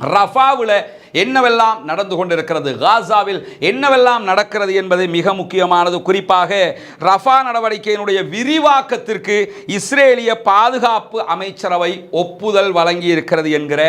ரஃபாவில் என்னவெல்லாம் நடந்து கொண்டிருக்கிறது? காசாவில் என்னவெல்லாம் நடக்கிறது என்பது மிக முக்கியமானது. குறிப்பாக ரஃபா நடவடிக்கையினுடைய விரிவாக்கத்திற்கு இஸ்ரேலிய பாதுகாப்பு அமைச்சரவை ஒப்புதல் வழங்கி இருக்கிறது என்கிற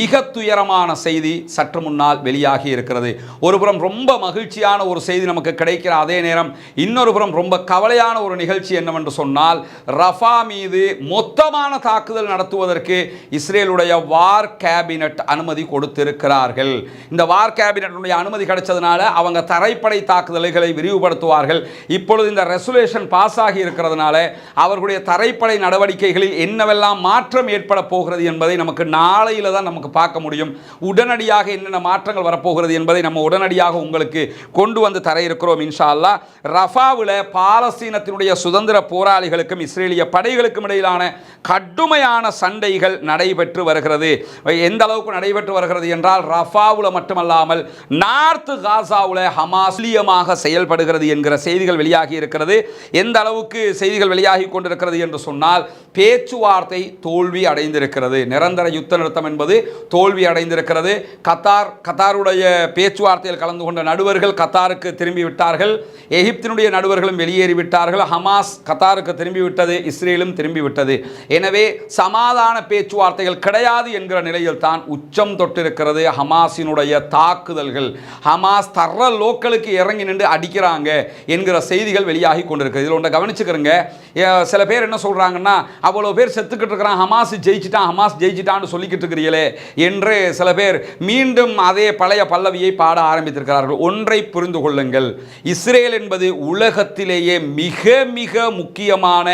மிக துயரமான செய்தி சற்று முன்னால் வெளியாகி இருக்கிறது. ஒருபுறம் ரொம்ப மகிழ்ச்சியான ஒரு செய்தி நமக்கு கிடைக்கிற அதே நேரம் இன்னொரு புறம் ரொம்ப கவலையான ஒரு நிகழ்ச்சி என்னவென்று சொன்னால் ரஃபா மீது மொத்தமான தாக்குதல் நடத்துவதற்கு இஸ்ரேலுடைய வார் கேபினட் அனுமதி கொடுத்திருக்கிறார்கள். இந்த வார் கேபினட்டுடைய அனுமதி கிடைச்சதுனால அவங்க தரைப்படை தாக்குதல்களை விரிவுபடுத்துவார்கள். இப்பொழுது இந்த ரெசுலேஷன் பாஸ் ஆகி இருக்கிறதுனால அவர்களுடைய தரைப்படை நடவடிக்கைகளில் என்னவெல்லாம் மாற்றம் ஏற்பட போகிறது என்பதை நமக்கு நாளையில் தான் நமக்கு பார்க்க முடியும். உடனடியாக என்னென்ன மாற்றங்கள் வரப்போகிறது என்பதை நம்ம உடனடியாக உங்களுக்கு கொண்டு வந்து தர இருக்கிறோம் இன்ஷா அல்லாஹ் ரஃபாவில் பாலஸ்தீனத்தினுடைய சுதந்திர போராளிகளுக்கும் இஸ்ரேலிய படைகளுக்கும் இடையிலான கடுமையான சண்டைகள் நடைபெற்று வருகிறது. எந்த அளவுக்கு நடைபெற்று வருகிறது என்றால் ரஃபாவில் மட்டுமல்லாமல் நார்த் காசாவில் ஹமாஸ்லியமாக செயல்படுகிறது என்கிற செய்திகள் வெளியாகி இருக்கிறது. எந்த அளவுக்கு செய்திகள் வெளியாகி கொண்டிருக்கிறது என்று சொன்னால் பேச்சுவார்த்தை தோல்வி அடைந்திருக்கிறது. நிரந்தர யுத்த நிறுத்தம் என்பது தோல்வி அடைந்திருக்கிறது. கத்தார் கத்தாருடைய பேச்சுவார்த்தையில் கலந்து கொண்ட நடுவர்கள் கத்தாருக்கு திரும்பி விட்டார்கள். எகிப்தினுடைய நடுவர்களும் வெளியேறிவிட்டார்கள் ஹமாஸ் கத்தாருக்கு திரும்பி விட்டது. இஸ்ரேலும் திரும்பி விட்டது. எனவே சமாதான பேச்சுவார்த்தைகள் கிடையாது என்கிற நிலையில் தான் உச்சம் தொட்டிருக்கிறது ஹமாஸினுடைய தாக்குதல்கள். ஹமாஸ் தர்ற லோக்கலுக்கு இறங்கி நின்று அடிக்கிறாங்க என்கிற செய்திகள் வெளியாகி கொண்டிருக்கிறது. இதில் ஒன்றை கவனிச்சுக்கிறங்க. சில பேர் என்ன சொல்கிறாங்கன்னா அவ்வளோ பேர் செத்துக்கிட்டு இருக்கிறான். ஹமாஸ் ஜெயிச்சிட்டான் ஹமாஸ் ஜெயிச்சிட்டான்னு சொல்லிக்கிட்டு இருக்கிறீங்களே என்று சில பேர் மீண்டும் அதே பழைய பல்லவியை பாட ஆரம்பித்திருக்கிறார்கள். ஒன்றை புரிந்து கொள்ளுங்கள். இஸ்ரேல் என்பது உலகத்திலேயே மிக மிக முக்கியமான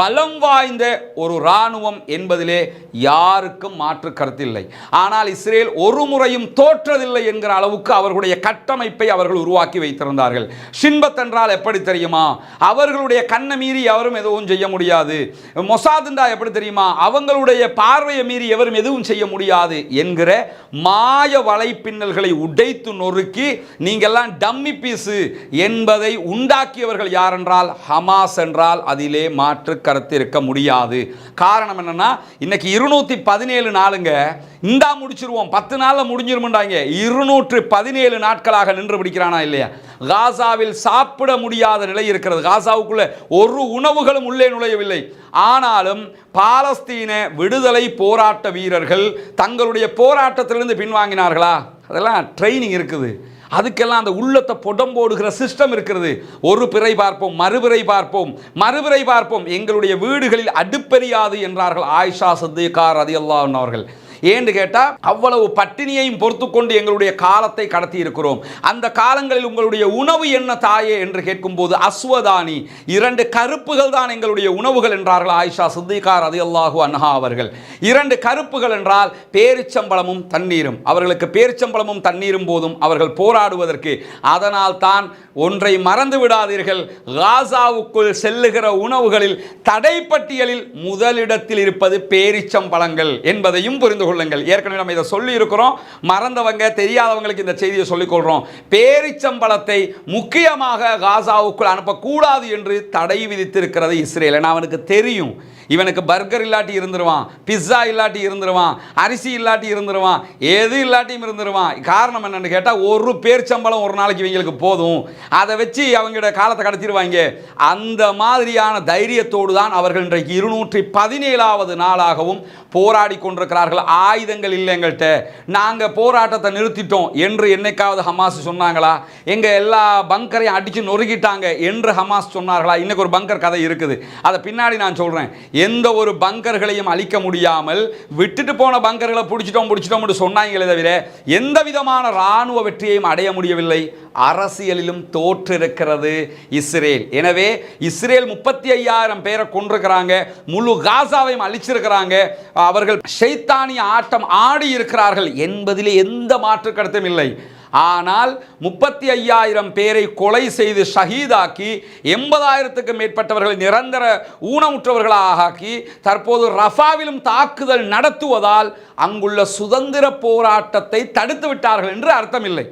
பலம் வாய்ந்த ஒரு இராணுவம் என்பதிலே யாருக்கும் மாற்று கருத்தில்லை ஆனால் இஸ்ரேல் ஒரு முறையும் தோற்றதில்லை என்கிற அளவுக்கு அவர்களுடைய கட்டமைப்பை அவர்கள் உருவாக்கி வைத்திருந்தார்கள். ஷின்பத் என்றால் எப்படி தெரியுமா? அவர்களுடைய கண்ணை மீறி எவரும் எதுவும் செய்ய முடியாது. மொசாதுண்டா எப்படி தெரியுமா? அவங்களுடைய பார்வையை மீறி எவரும் எதுவும் செய்ய முடியாது என்கிற மாய வலைப்பின்னல்களை உடைத்து நொறுக்கி நீங்கள்லாம் டம்மி பீஸு என்பதை உண்டாக்கியவர்கள் யார் என்றால் ஹமாஸ் என்றால் அதிலே மாற்று கருத்து இருக்க முடியாது. காரணம் என்னன்னா இன்னைக்கு இருநூத்தி பதினேழு நாளுங்க இந்தா முடிச்சிருவோம் பத்து நாளில் முடிஞ்சிருமுண்டாங்க இருநூற்று பதினேழு நாட்களாக நின்று பிடிக்கிறானா இல்லையா? காசாவில் சாப்பிட முடியாத நிலை இருக்கிறது. காசாவுக்குள்ள ஒரு உணவுகளும் உள்ளே நுழையவில்லை. ஆனால் ஆனாலும் பாலஸ்தீன விடுதலை போராட்ட வீரர்கள் தங்களுடைய போராட்டத்திலிருந்து பின்வாங்கினார்களா? அதெல்லாம் ட்ரைனிங் இருக்குது. அதுக்கெல்லாம் அந்த உள்ளத்தை புடம்போடுகிற சிஸ்டம் இருக்கிறது. ஒரு பிறை பார்ப்போம் மறுபிறை பார்ப்போம் மறுபிறை பார்ப்போம். எங்களுடைய வீடுகளில் அடுப்பெரியாது என்றார்கள் ஆயிஷா சத்தியக்கார் அதியல்லான் அவர்கள். ஏன்னு கேட்டால் அவ்வளவு பட்டினியையும் பொறுத்து கொண்டு எங்களுடைய காலத்தை கடத்தி இருக்கிறோம் அந்த காலங்களில் உங்களுடைய உணவு என்ன தாயே என்று கேட்கும்போது அஸ்வதானி இரண்டு கருப்புகள் தான் எங்களுடைய உணவுகள் என்றார்கள் ஆயிஷா சித்திகார் அது அல்லாஹு அன்ஹா அவர்கள். இரண்டு கருப்புகள் என்றால் பேரிச்சம்பளமும் தண்ணீரும். அவர்களுக்கு பேரிச்சம்பளமும் தண்ணீரும் போதும் அவர்கள் போராடுவதற்கு. அதனால் தான் ஒன்றை மறந்து விடாதீர்கள். காசாவுக்குள் செல்லுகிற உணவுகளில் தடைப்பட்டியலில் முதலிடத்தில் இருப்பது பேரிச்சம்பழங்கள் என்பதையும் புரிந்து கொள்ளுங்கள் ஏற்கனவே நம்ம இதை சொல்லி இருக்கிறோம் மறந்தவங்க தெரியாதவங்களுக்கு இந்த செய்தியை சொல்லிக் பேரிச்சம்பளத்தை முக்கியமாக காசாவுக்குள் அனுப்பக்கூடாது என்று தடை விதித்திருக்கிறது இஸ்ரேல். ஏன்னா அவனுக்கு தெரியும். இவனுக்கு பர்கர் இல்லாட்டி இருந்துருவான் பிஸ்ஸா இல்லாட்டி இருந்துருவான் அரிசி இல்லாட்டி இருந்துருவான் எது இல்லாட்டியும் இருந்துருவான். காரணம் என்னென்னு கேட்டால் ஒரு பேர் சம்பளம் ஒரு நாளைக்கு இவங்களுக்கு போதும். அதை வச்சு அவங்களோட காலத்தை கடத்திடுவாங்க. அந்த மாதிரியான தைரியத்தோடு தான் அவர்கள் இன்றைக்கு இருநூற்றி பதினேழாவது நாளாகவும் போராடி கொண்டிருக்கிறார்கள். ஆயுதங்கள் இல்லை எங்கள்கிட்ட. நாங்கள் போராட்டத்தை நிறுத்திட்டோம் என்று என்னைக்காவது ஹமாஸ் சொன்னாங்களா? எங்கள் எல்லா பங்கரையும் அடித்து நொறுக்கிட்டாங்க என்று ஹமாஸ் சொன்னார்களா? இன்னைக்கு ஒரு பங்கர் கதை இருக்குது. அதை பின்னாடி நான் சொல்கிறேன் எந்த ஒரு பங்கர்களையும் அழிக்க முடியாமல் விட்டுட்டு போன பங்கர்களை பிடிச்சிட்டோம் பிடிச்சிட்டோம்னு சொன்னாங்களே தவிர எந்த விதமான இராணுவ வெற்றியையும் அடைய முடியவில்லை. அரசியலிலும் தோற்றிருக்கிறது இஸ்ரேல். எனவே இஸ்ரேல் முப்பத்தி ஐயாயிரம் பேரை கொண்டிருக்கிறாங்க முழு காசாவையும் அழிச்சிருக்கிறாங்க. அவர்கள் ஷைத்தானிய ஆட்டம் ஆடி இருக்கிறார்கள் என்பதிலே எந்த மாற்று கருத்தும் இல்லை. ஆனால் முப்பத்தி ஐயாயிரம் பேரை கொலை செய்து ஷஹீதாக்கி எண்பதாயிரத்துக்கு மேற்பட்டவர்களை நிரந்தர ஊனமுற்றவர்களாக ஆக்கி தற்போது ரஃபாவிலும் தாக்குதல் நடத்துவதால் அங்குள்ள சுதந்திர போராட்டத்தை தடுத்து விட்டார்கள் என்று அர்த்தமில்லை.